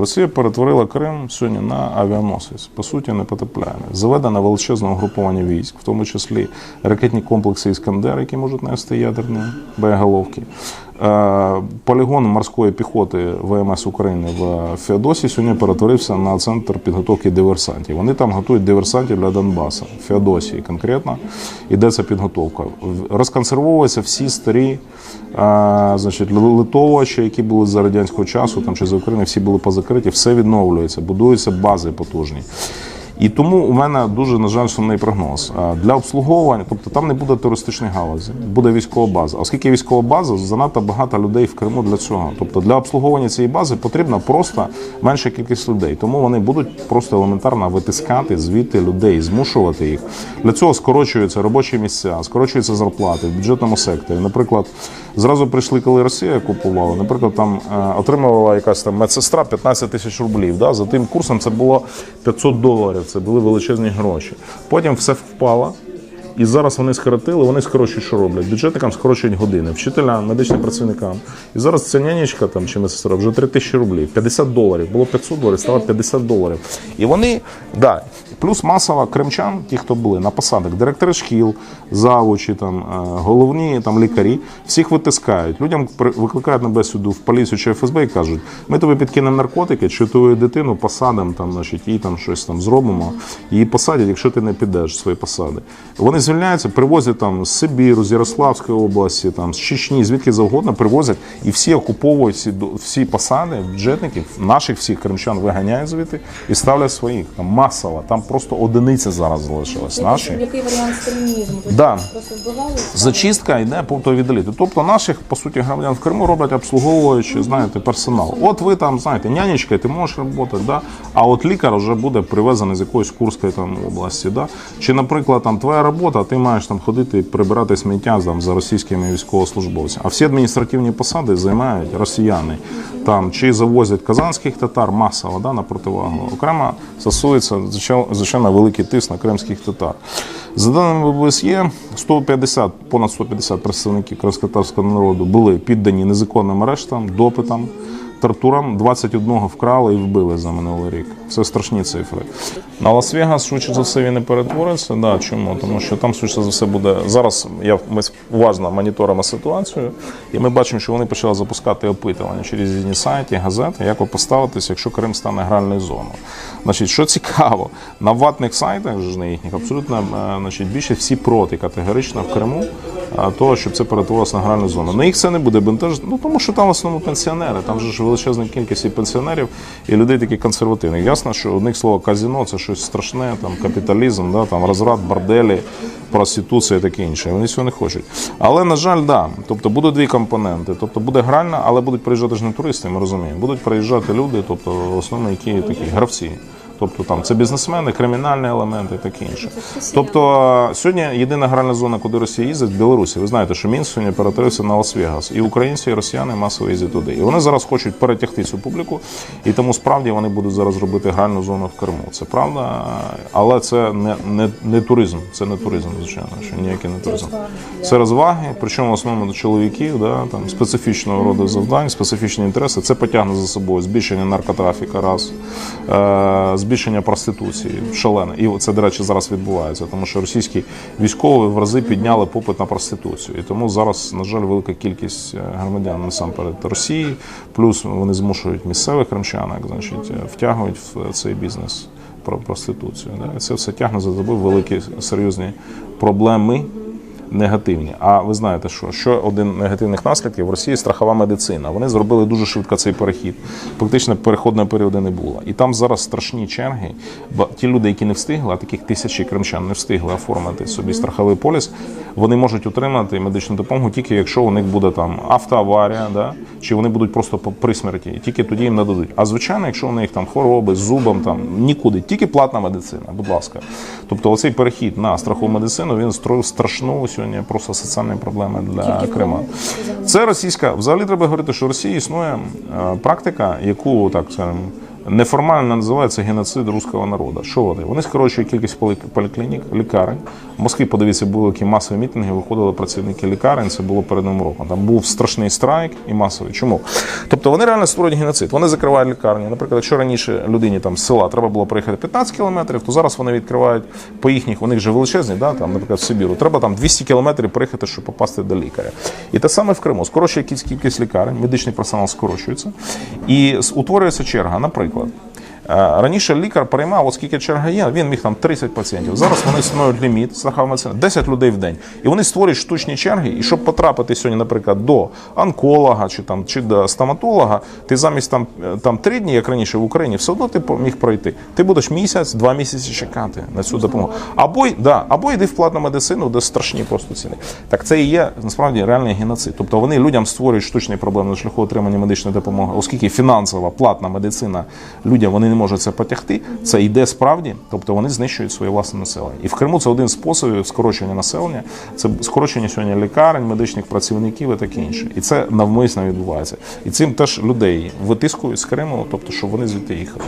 Росія перетворила Крим сьогодні на авіаносець, по суті, непотопляємий. Заведено величезне угруповання військ, в тому числі ракетні комплекси Іскандер, які можуть нести ядерні боєголовки. Е, Полігон морської піхоти ВМС України в Феодосі сьогодні перетворився на центр підготовки диверсантів. Вони там готують диверсантів для Донбасу, Феодосії конкретно йдеться підготовка. Розконсервовуються всі старі е, значить, литовувачі, які були за радянського часу там, чи за України, всі були позакриті, все відновлюється, будуються бази потужні. І тому у мене дуже на жаль сумний прогноз для обслуговування, тобто там не буде туристичної галузі, буде військова база. Оскільки військова база, занадто багато людей в Криму для цього. Тобто для обслуговування цієї бази потрібна просто менша кількість людей. Тому вони будуть просто елементарно витискати звідти людей, змушувати їх. Для цього скорочуються робочі місця, скорочуються зарплати в бюджетному секторі. Наприклад, зразу прийшли, коли Росія купувала. Наприклад, там е, отримувала якась там медсестра 15 тисяч рублів. Да? За тим курсом це було 500 доларів. Це були величезні гроші. Потім все впало. І зараз вони скоротили, вони скорочують, що роблять. Бюджетникам скорочують години, вчителям, медичним працівникам. І зараз ця нянечка там чи медсестра вже 3 тисячі рублів, 50 доларів. Було 500 доларів, стало 50 доларів. І вони, да, плюс масово кримчан, ті, хто були на посадах, директори шкіл, завучі, там, е, головні там, лікарі, всіх витискають. Людям викликають на бесіду в поліцію чи ФСБ і кажуть, ми тобі підкинемо наркотики, чи твою дитину посадимо, там, значить, їй там щось там зробимо, її посадять, якщо ти не підеш з своєї посади. Вони звільняються, привозять там з Сибіру, з Ярославської області, там, з Чечні, звідки завгодно привозять, і всі окуповують всі, всі посади бюджетників, наших всіх кримчан виганяють звідти і ставлять своїх. Там масово, там просто одиниці зараз залишилось. Наші. Який варіант сталінізму? Да. Просто вбивали? Зачистка йде по віддаліти. Тобто наших, по суті, громадян в Криму роблять обслуговуючи, знаєте, персонал. От ви там, знаєте, нянечка, ти можеш працювати, да? а от лікар вже буде привезений з якоїсь Курської там області. Да? Чи, наприклад, там твоя робота, ти маєш там ходити і прибирати сміття там, за російськими військовослужбовцями. А всі адміністративні посади займають росіяни. Там, чи завозять казанських татар масово да, на противагу. Окремо стосується, звичайно, великий тиск на кримських татар. За даними ОБСЄ, 150, понад 150 представників кримськотарського народу були піддані незаконним арештам, допитам, тортурам. 21 вкрали і вбили за минулий рік. Це страшні цифри. На Лас-Вегас, швидше за все, він не перетвориться. Да, чому? Тому що там, швидше за все, буде зараз. Я ми уважно моніторимо ситуацію, і ми бачимо, що вони почали запускати опитування через різні сайти, газети, як ви поставитися, якщо Крим стане гральною зоною. Значить, що цікаво, на ватних сайтах ж на їхніх абсолютно е, значить, більше всі проти категорично в Криму того, щоб це перетворилося на гральну зону. На їх це не буде бентежити, ну тому що там в основному пенсіонери, там же ж величезна кількість і пенсіонерів і людей такі консервативних. Ясно, що у них слово казіно це щось страшне, там капіталізм, да, там розрад, борделі, проституція і таке інше. Вони цього не хочуть. Але на жаль, да. Тобто будуть дві компоненти. Тобто буде гральна, але будуть приїжджати ж не туристи, ми розуміємо. Будуть приїжджати люди, тобто в основному які такі гравці. Тобто там це бізнесмени, кримінальні елементи і таке інше. Тобто сьогодні єдина гральна зона, куди Росія їздить, Білорусі. Ви знаєте, що Мінськ сьогодні перетворився на Лас-Вегас. І українці, і росіяни масово їздять туди. І вони зараз хочуть перетягти цю публіку, і тому справді вони будуть зараз робити гральну зону в Криму. Це правда, але це не, не, не туризм. Це не туризм, звичайно, що ніякий не туризм. Це розваги, причому в основному до чоловіків, да, там специфічного роду завдань, специфічні інтереси. Це потягне за собою збільшення наркотрафіка, раз е, збільшення проституції шалене. І це, до речі, зараз відбувається, тому що російські військові в рази підняли попит на проституцію. І тому зараз, на жаль, велика кількість е, громадян насамперед Росії, плюс вони змушують місцевих кримчанок, значить, е, втягують в цей бізнес про проституцію. Це все тягне за собою великі серйозні проблеми негативні. А ви знаєте, що що один негативних наслідків в Росії страхова медицина. Вони зробили дуже швидко цей перехід. Фактично переходного періоду не було. І там зараз страшні черги. Бо ті люди, які не встигли, а таких тисячі кримчан не встигли оформити собі страховий поліс, вони можуть отримати медичну допомогу тільки якщо у них буде там автоаварія, да? чи вони будуть просто при смерті, і тільки тоді їм нададуть. А звичайно, якщо у них там хвороби з зубом, там нікуди, тільки платна медицина, будь ласка. Тобто, оцей перехід на страхову медицину він строїв страшну сьогодні просто соціальні проблеми для Крима. Це російська. Взагалі треба говорити, що в Росії існує е, практика, яку так скажемо. Неформально називається геноцид руського народу. Що вони? Вони скорочують кількість полі- поліклінік, лікарень. В Москві, подивіться, були які масові мітинги, виходили працівники лікарень. Це було перед новим роком. Там був страшний страйк і масовий. Чому? Тобто вони реально створюють геноцид. Вони закривають лікарні. Наприклад, якщо раніше людині там з села треба було проїхати 15 кілометрів, то зараз вони відкривають по їхніх, у них же величезні, да, там, наприклад, в Сибіру. Треба там 200 кілометрів проїхати, щоб попасти до лікаря. І те саме в Криму. Скорочує кількість лікарень, медичний персонал скорочується. І утворюється черга. Наприклад, Е, Раніше лікар приймав, от скільки черга є, він міг там 30 пацієнтів. Зараз вони становлять ліміт страхова медицина 10 людей в день. І вони створюють штучні черги. І щоб потрапити сьогодні, наприклад, до онколога чи там чи до стоматолога, ти замість там, е, там 3 дні, як раніше в Україні, все одно ти міг пройти. Ти будеш місяць, два місяці чекати на цю допомогу. Або да, або йди в платну медицину, де страшні просто ціни. Так це і є насправді реальний геноцид. Тобто вони людям створюють штучні проблеми на шляху отримання медичної допомоги, оскільки фінансова платна медицина людям вони не можуть це потягти. Це йде справді, тобто вони знищують своє власне населення. І в Криму це один з способів скорочення населення. Це скорочення сьогодні лікарень, медичних працівників і таке інше. І це навмисно відбувається. І цим теж людей витискують з Криму, тобто щоб вони звідти їхали.